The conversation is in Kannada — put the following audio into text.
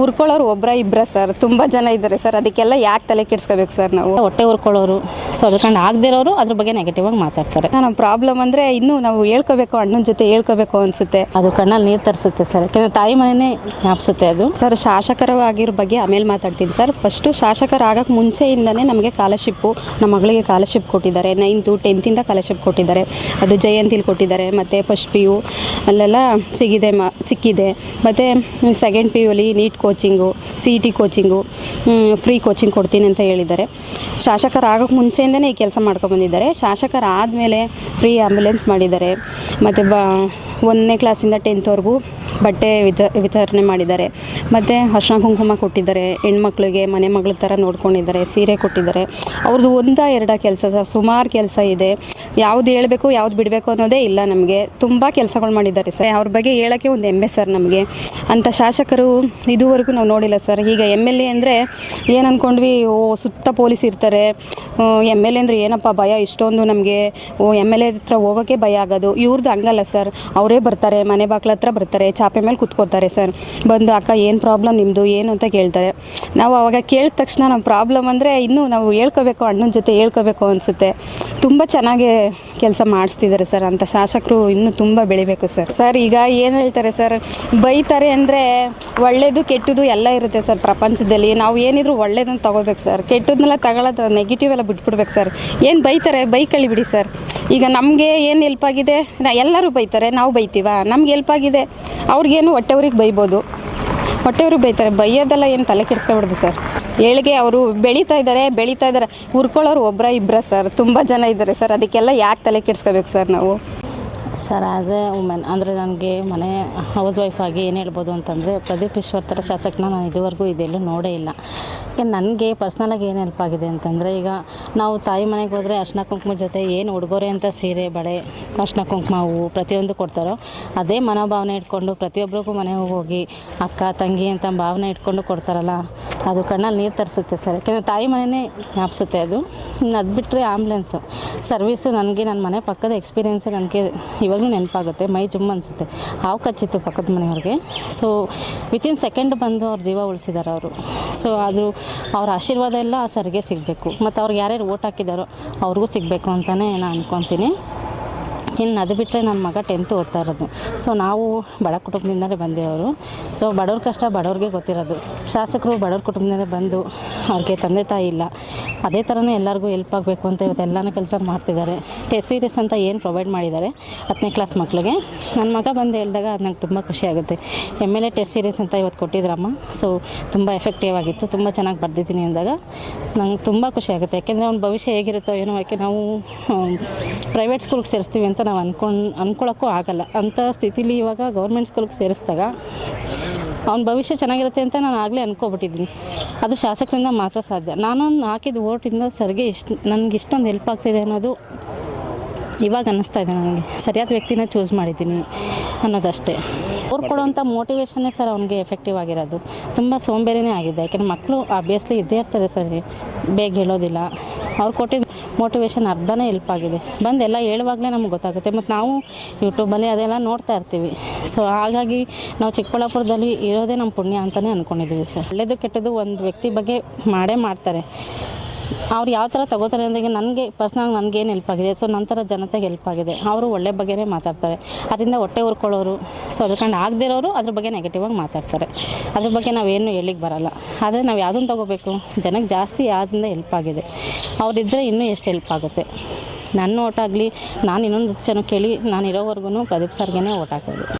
ಹುರ್ಕೊಳ್ಳೋರು ಒಬ್ಬರ ಇಬ್ಬರ ಸರ್. ತುಂಬ ಜನ ಇದ್ದಾರೆ ಸರ್. ಅದಕ್ಕೆಲ್ಲ ಯಾಕೆ ತಲೆ ಕೆಡಿಸ್ಕೋಬೇಕು ಸರ್ ನಾವು? ಹೊಟ್ಟೆ ಉರ್ಕೊಳ್ಳೋರು ಸೊ ಅದಕ್ಕಂಡು ಆಗದಿರೋರು ಅದ್ರ ಬಗ್ಗೆ ನೆಗೆಟಿವ್ ಆಗಿ ಮಾತಾಡ್ತಾರೆ. ನಮ್ಮ ಪ್ರಾಬ್ಲಮ್ ಅಂದರೆ ಇನ್ನೂ ನಾವು ಹೇಳ್ಕೋಬೇಕು ಅಣ್ಣನ ಜೊತೆ ಹೇಳ್ಕೋಬೇಕು ಅನಿಸುತ್ತೆ. ಅದು ಕಣ್ಣಲ್ಲಿ ನೀರು ತರಿಸುತ್ತೆ ಸರ್. ಯಾಕೆಂದರೆ ತಾಯಿ ಮನೆಯೇ ಜ್ಞಾಪಿಸುತ್ತೆ ಅದು. ಸರ್ ಶಾಸಕರವಾಗಿರೋ ಬಗ್ಗೆ ಆಮೇಲೆ ಮಾತಾಡ್ತೀನಿ ಸರ್. ಫಸ್ಟು ಶಾಸಕರಾಗಕ್ಕೆ ಮುಂಚೆಯಿಂದನೇ ನಮಗೆ ಕಾಲರ್ಶಿಪ್ಪು ನಮ್ಮ ಮಗಳಿಗೆ ಕಾಲರ್ಶಿಪ್ ಕೊಟ್ಟಿದ್ದಾರೆ. ನೈನ್ತು ಟೆಂತಿಂದ ಕಾಲರ್ಶಿಪ್ ಕೊಟ್ಟಿದ್ದಾರೆ. ಅದು ಜಯಂತಿಲಿ ಕೊಟ್ಟಿದ್ದಾರೆ. ಮತ್ತು ಫಸ್ಟ್ ಪಿ ಯು ಅಲ್ಲೆಲ್ಲ ಸಿಗಿದೆ ಮ ಸಿಕ್ಕಿದೆ. ಮತ್ತು ಸೆಕೆಂಡ್ ಪಿ ಅಲ್ಲಿ NEET coaching C E T coaching free coaching ಕೊಡ್ತೀನಿ ಅಂತ ಹೇಳಿದ್ದಾರೆ. ಶಾಸಕರಾಗೋಕ್ಕೆ ಮುಂಚೆಯಿಂದನೇ ಈ ಕೆಲಸ ಮಾಡ್ಕೊಬಂದಿದ್ದಾರೆ ಶಾಸಕರಾದಮೇಲೆ ಫ್ರೀ ಆ್ಯಂಬುಲೆನ್ಸ್ ಮಾಡಿದ್ದಾರೆ. ಮತ್ತು ಬ, ಒಂದನೇ ಕ್ಲಾಸಿಂದ ಟೆಂತ್ವರೆಗೂ ಬಟ್ಟೆ ವಿತ, ವಿತರಣೆ ಮಾಡಿದ್ದಾರೆ. ಮತ್ತು ಹರ್ಷಣ ಕುಂಕುಮ ಕೊಟ್ಟಿದ್ದಾರೆ. ಹೆಣ್ಮಕ್ಳಿಗೆ ಮನೆ ಮಗಳ ಥರ ನೋಡ್ಕೊಂಡಿದ್ದಾರೆ, ಸೀರೆ ಕೊಟ್ಟಿದ್ದಾರೆ. ಅವ್ರದ್ದು ಒಂದ ಎರಡ ಕೆಲಸ ಸರ್ ಸುಮಾರು ಕೆಲಸ ಇದೆ. ಯಾವ್ದು ಹೇಳಬೇಕು, ಯಾವ್ದು ಬಿಡಬೇಕು ಅನ್ನೋದೇ ಇಲ್ಲ ನಮಗೆ. ತುಂಬ ಕೆಲಸಗಳು ಮಾಡಿದ್ದಾರೆ ಸರ್. ಅವ್ರ ಬಗ್ಗೆ ಹೇಳೋಕ್ಕೆ ಒಂದು ಹೆಮ್ಮೆ ಸರ್ ನಮಗೆ. ಅಂಥ ಶಾಸಕರು ಇದುವರೆಗೂ ನಾವು ನೋಡಿಲ್ಲ ಸರ್. ಈಗ ಎಂ ಎಲ್ ಎ ಅಂದರೆ ಏನು ಅಂದ್ಕೊಂಡ್ವಿ ಓ, ಸುತ್ತ ಪೊಲೀಸ್ ಇರ್ತಾರೆ. ಎಂ ಎಲ್ ಎ ಅಂದರೆ ಏನಪ್ಪ ಭಯ? ಇಷ್ಟೊಂದು ನಮಗೆ ಎಂ ಎಲ್ ಎ ಹತ್ರ ಹೋಗೋಕ್ಕೆ ಭಯ ಆಗೋದು. ಇವ್ರದ್ದು ಹಂಗಲ್ಲ ಸರ್. ಅವರೇ ಬರ್ತಾರೆ, ಮನೆ ಬಾಗ್ಲ ಹತ್ರ ಬರ್ತಾರೆ, ಚಾಪೆ ಮೇಲೆ ಕುತ್ಕೋತಾರೆ ಸರ್. ಬಂದು, ಅಕ್ಕ, ಏನು ಪ್ರಾಬ್ಲಮ್ ನಿಮ್ಮದು ಏನು? ಅಂತ ಕೇಳ್ತಾರೆ. ನಾವು ಅವಾಗ ಕೇಳಿದ ತಕ್ಷಣ ನಮ್ಮ ಪ್ರಾಬ್ಲಮ್ ಅಂದರೆ, ಇನ್ನೂ ನಾವು ಹೇಳ್ಕೋಬೇಕು, ಅಣ್ಣನ ಜೊತೆ ಹೇಳ್ಕೋಬೇಕು ಅನಿಸುತ್ತೆ. ತುಂಬ ಚೆನ್ನಾಗಿ ಕೆಲಸ ಮಾಡಿಸ್ತಿದ್ದಾರೆ ಸರ್. ಅಂಥ ಶಾಸಕರು ಇನ್ನೂ ತುಂಬ ಬೆಳಿಬೇಕು ಸರ್. ಸರ್, ಈಗ ಏನು ಹೇಳ್ತಾರೆ ಸರ್? ಬೈತಾರೆ ಅಂದರೆ ಒಳ್ಳೇದು ಕೆಟ್ಟದ್ದು ಎಲ್ಲ ಇರುತ್ತೆ ಸರ್ ಪ್ರಪಂಚದಲ್ಲಿ. ನಾವು ಏನಿದ್ರು ಒಳ್ಳೇದನ್ನು ತಗೋಬೇಕು ಸರ್. ಕೆಟ್ಟದನ್ನೆಲ್ಲ ತಗೊಳ್ಳೋದು ನೆಗೆಟಿವ್ ಎಲ್ಲ ಬಿಟ್ಬಿಡ್ಬೇಕು ಸರ್. ಏನು ಬೈತಾರೆ? ಬೈಕಳಿ ಬಿಡಿ ಸರ್. ಈಗ ನಮಗೆ ಏನು ಹೆಲ್ಪ್ ಆಗಿದೆ? ಎಲ್ಲರೂ ಬೈತಾರೆ. ನಾವು ಬೈತೀವ? ನಮ್ಗೆ ಹೆಲ್ಪ್ ಆಗಿದೆ. ಅವ್ರಿಗೇನು ಹೊಟ್ಟೆವ್ರಿಗೆ ಬೈಬೋದು. ಹೊಟ್ಟೆವ್ರಿಗೆ ಬೈತಾರೆ ಬೈಯೋದೆಲ್ಲ ಏನು ತಲೆ ಕೆಡಿಸ್ಕೊಬಿಡ್ದು ಸರ್? ಏಳಿಗೆ ಅವರು ಬೆಳೀತಾ ಇದ್ದಾರೆ ಬೆಳೀತಾ ಇದ್ದಾರೆ ಹುರ್ಕೊಳ್ಳೋರು ಒಬ್ಬರ ಇಬ್ಬರ ಸರ್, ತುಂಬ ಜನ ಇದ್ದಾರೆ ಸರ್. ಅದಕ್ಕೆಲ್ಲ ಯಾಕೆ ತಲೆ ಕೆಡಿಸ್ಕೋಬೇಕು ಸರ್ ನಾವು? ಸರ್ ಆ್ಯಸ್ ಎ ವುಮೆನ್ ಅಂದರೆ ನನಗೆ ಮನೆ ಹೌಸ್ ವೈಫ್ ಆಗಿ ಏನು ಹೇಳ್ಬೋದು ಅಂತಂದರೆ ಪ್ರದೀಪ್ ಈಶ್ವರ್ ಥರ ಶಾಸಕನ ನಾನು ಇದುವರೆಗೂ ಇದೆಲ್ಲೂ ನೋಡೇ ಇಲ್ಲ. ಯಾಕೆ ನನಗೆ ಪರ್ಸ್ನಲಾಗಿ ಏನು ಹೆಲ್ಪ್ ಆಗಿದೆ ಅಂತಂದರೆ ಈಗ ನಾವು ತಾಯಿ ಮನೆಗೆ ಹೋದರೆ ಅರ್ಶಿನ ಕುಂಕುಮ ಜೊತೆ ಏನು ಉಡುಗೊರೆ ಅಂತ ಸೀರೆ, ಬಳೆ, ಅರ್ಶಿನ ಕುಂಕುಮ ಹೂವು ಪ್ರತಿಯೊಂದು ಕೊಡ್ತಾರೋ ಅದೇ ಮನೋಭಾವನೆ ಇಟ್ಕೊಂಡು ಪ್ರತಿಯೊಬ್ಬರಿಗೂ ಮನೆಗೆ ಹೋಗಿ ಅಕ್ಕ, ತಂಗಿ ಅಂತ ಭಾವನೆ ಇಟ್ಕೊಂಡು ಕೊಡ್ತಾರಲ್ಲ, ಅದು ಕಣ್ಣಲ್ಲಿ ನೀರು ತರಿಸುತ್ತೆ ಸರ್. ಯಾಕೆಂದರೆ ತಾಯಿ ಮನೆಯೇ ಜ್ಞಾಪಿಸುತ್ತೆ ಅದು. ಅದು ಬಿಟ್ಟರೆ ಆ್ಯಂಬುಲೆನ್ಸು ಸರ್ವೀಸು ನನಗೆ ನನ್ನ ಮನೆ ಪಕ್ಕದ ಎಕ್ಸ್ಪೀರಿಯೆನ್ಸೇ ನನಗೆ ಇವಾಗಲೂ ನೆನಪಾಗುತ್ತೆ, ಮೈ ಜುಮ್ ಅನಿಸುತ್ತೆ. ಹಾವು ಕಚ್ಚಿತ್ತು ಪಕ್ಕದ ಮನೆಯವ್ರಿಗೆ. ಸೊ ವಿತಿನ್ ಸೆಕೆಂಡ್ ಬಂದು ಅವ್ರ ಜೀವ ಉಳಿಸಿದ್ದಾರೆ ಅವರು. ಸೊ ಅದು ಅವ್ರ ಆಶೀರ್ವಾದ ಎಲ್ಲ ಆ ಸರ್ಗೆ ಸಿಗಬೇಕು. ಮತ್ತು ಅವ್ರಿಗೆ ಯಾರ್ಯಾರು ಓಟ್ ಹಾಕಿದಾರೋ ಅವ್ರಿಗೂ ಸಿಗಬೇಕು ಅಂತಲೇ ನಾನು ಅಂದ್ಕೊತೀನಿ ಇನ್ನು ಅದು ಬಿಟ್ಟರೆ ನನ್ನ ಮಗ ಟೆಂತ್ ಓದ್ತಾ ಇರೋದು. ಸೊ ನಾವು ಬಡ ಕುಟುಂಬದಿಂದಲೇ ಬಂದಿರೋರು. ಸೊ ಬಡವ್ರ ಕಷ್ಟ ಬಡವ್ರಿಗೆ ಗೊತ್ತಿರೋದು. ಶಾಸಕರು ಬಡವ್ರ ಕುಟುಂಬದಿಂದಲೇ ಬಂದು ಅವ್ರಿಗೆ ತಂದೆ ತಾಯಿ ಇಲ್ಲ. ಅದೇ ಥರನೇ ಎಲ್ಲರಿಗೂ ಹೆಲ್ಪ್ ಆಗಬೇಕು ಅಂತ ಇವತ್ತು ಎಲ್ಲನೂ ಕೆಲಸ ಮಾಡ್ತಿದ್ದಾರೆ. ಟೆಸ್ಟ್ ಸೀರೀಸ್ ಅಂತ ಏನು ಪ್ರೊವೈಡ್ ಮಾಡಿದ್ದಾರೆ. ಹತ್ತನೇ ಕ್ಲಾಸ್ ಮಕ್ಕಳಿಗೆ ನನ್ನ ಮಗ ಬಂದು ಹೇಳಿದಾಗ ಅದು ನಂಗೆ ತುಂಬ ಖುಷಿಯಾಗುತ್ತೆ M L A test series ಅಂತ ಇವತ್ತು ಕೊಟ್ಟಿದ್ರಮ್ಮ. ಸೊ ತುಂಬ ಎಫೆಕ್ಟಿವ್ ಆಗಿತ್ತು. ತುಂಬ ಚೆನ್ನಾಗಿ ಬರ್ದಿದ್ದೀನಿ ಅಂದಾಗ ನಂಗೆ ತುಂಬ ಖುಷಿ ಆಗುತ್ತೆ. ಯಾಕೆಂದರೆ ಅವ್ನ ಭವಿಷ್ಯ ಹೇಗಿರುತ್ತೋ ಏನೋ, ಯಾಕೆ ನಾವು ಪ್ರೈವೇಟ್ ಸ್ಕೂಲ್ಗೆ ಸೇರಿಸ್ತೀವಿ ಅಂತ ನಾವು ಅನ್ಕೊಂಡು ಅನ್ಕೊಳ್ಳೋಕ್ಕೂ ಆಗಲ್ಲ. ಅಂಥ ಸ್ಥಿತಿಲಿ ಇವಾಗ ಗೌರ್ಮೆಂಟ್ ಸ್ಕೂಲ್ಗೆ ಸೇರಿಸಿದಾಗ ಅವ್ನ ಭವಿಷ್ಯ ಚೆನ್ನಾಗಿರುತ್ತೆ ಅಂತ ನಾನು ಆಗಲೇ ಅಂದ್ಕೊಬಿಟ್ಟಿದ್ದೀನಿ ಅದು ಶಾಸಕರಿಂದ ಮಾತ್ರ ಸಾಧ್ಯ. ನಾನು ಹಾಕಿದ ಓಟಿಂದ ಸರ್ಗೆ ಇಷ್ಟು, ನನಗೆ ಇಷ್ಟೊಂದು ಹೆಲ್ಪ್ ಆಗ್ತಿದೆ ಅನ್ನೋದು ಇವಾಗ ಅನ್ನಿಸ್ತಾ ಇದೆ ನನಗೆ. ಸರಿಯಾದ ವ್ಯಕ್ತಿನ ಚೂಸ್ ಮಾಡಿದ್ದೀನಿ ಅನ್ನೋದಷ್ಟೇ. ಅವ್ರು ಕೊಡೋವಂಥ ಮೋಟಿವೇಶನ್ನೇ ಸರ್ ಅವ್ನಿಗೆ ಎಫೆಕ್ಟಿವ್ ಆಗಿರೋದು. ತುಂಬ ಸೋಂಬೇರಿನೇ ಆಗಿದೆ. ಯಾಕೆಂದರೆ ಮಕ್ಕಳು ಆಬ್ವಿಯಸ್ಲಿ ಇದ್ದೇ ಇರ್ತಾರೆ ಸರ್. ಬೇಗ ಹೇಳೋದಿಲ್ಲ. ಅವ್ರು ಕೊಟ್ಟಿದ್ದ ಮೋಟಿವೇಶನ್ ಅರ್ಧನೇ ಹೆಲ್ಪ್ ಆಗಿದೆ. ಬಂದು ಎಲ್ಲ ಹೇಳುವಾಗಲೇ ನಮ್ಗೆ ಗೊತ್ತಾಗುತ್ತೆ. ಮತ್ತು ನಾವು ಯೂಟ್ಯೂಬಲ್ಲಿ ಅದೆಲ್ಲ ನೋಡ್ತಾ ಇರ್ತೀವಿ. ಸೊ ಹಾಗಾಗಿ ನಾವು ಚಿಕ್ಕಬಳ್ಳಾಪುರದಲ್ಲಿ ಇರೋದೇ ನಮ್ಮ ಪುಣ್ಯ ಅಂತಲೇ ಅಂದ್ಕೊಂಡಿದ್ದೀವಿ ಸರ್. ಒಳ್ಳೆಯದು ಕೆಟ್ಟದ್ದು ಒಂದು ವ್ಯಕ್ತಿ ಬಗ್ಗೆ ಮಾಡೇ ಮಾಡ್ತಾರೆ. ಅವ್ರು ಯಾವ ಥರ ತಗೋತಾರೆ ಅಂದರೆ ನನಗೆ ಪರ್ಸ್ನಲ್ ನನಗೇನು ಹೆಲ್ಪ್ ಆಗಿದೆ. ಸೊ ನಂತರ ಜನತೆಗೆ ಹೆಲ್ಪ್ ಆಗಿದೆ. ಅವರು ಒಳ್ಳೆ ಬಗ್ಗೆನೇ ಮಾತಾಡ್ತಾರೆ. ಅದರಿಂದ ಹೊಟ್ಟೆ ಉರ್ಕೊಳ್ಳೋರು ಸೊ ಅದಕ್ಕಂಡು ಆಗದಿರೋರು ಅದ್ರ ಬಗ್ಗೆ ನೆಗೆಟಿವ್ ಆಗಿ ಮಾತಾಡ್ತಾರೆ. ಅದ್ರ ಬಗ್ಗೆ ನಾವೇನು ಹೇಳಿಕ್ಕೆ ಬರಲ್ಲ. ಆದರೆ ನಾವು ಯಾವುದನ್ನು ತಗೋಬೇಕು? ಜನಕ್ಕೆ ಜಾಸ್ತಿ ಯಾವುದರಿಂದ ಹೆಲ್ಪ್ ಆಗಿದೆ. ಅವರಿದ್ದರೆ ಇನ್ನೂ ಎಷ್ಟು ಹೆಲ್ಪ್ ಆಗುತ್ತೆ? ನನ್ನ ಓಟಾಗಲಿ ನಾನು ಇನ್ನೊಂದು ಜನ ಕೇಳಿ ನಾನು ಇರೋವರೆಗೂ ಪ್ರದೀಪ್ ಸರ್ಗೆ ಓಟ್ ಹಾಕೋದು.